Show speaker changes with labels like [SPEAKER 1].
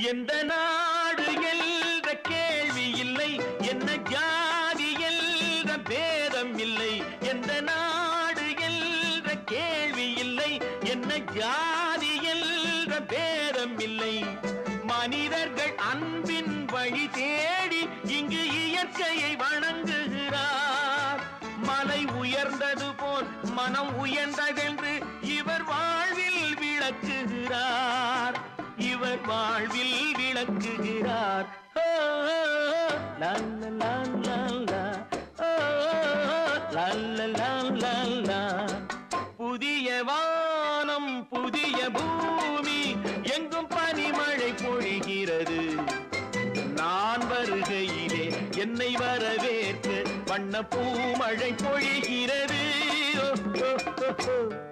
[SPEAKER 1] எந்த நாடு என்ற கேள்வி இல்லை என்ன ஜாதி என்ற பேதம் இல்லை. எந்த நாடு என்ற கேள்வி இல்லை என்ன ஜாதி என்ற பேதம் இல்லை. மனிதர்கள் அன்பின் வழி தேடி இங்கு இயற்கையை வணங்குகிறார். மலை உயர்ந்தது போல் மனம் உயர்ந்ததென்று இவர் வாழ்வில் விளக்குகிறார். இவர் வாழ்வில் விளக்குகிறார். ஓ, லா, புதிய வானம் புதிய பூமி எங்கும் பனிமழை பொழிகிறது. நான் வருகையிலே என்னை வரவேற்க வண்ண பூமழை பொழிகிறது. ஓ, ஓ, ஓ.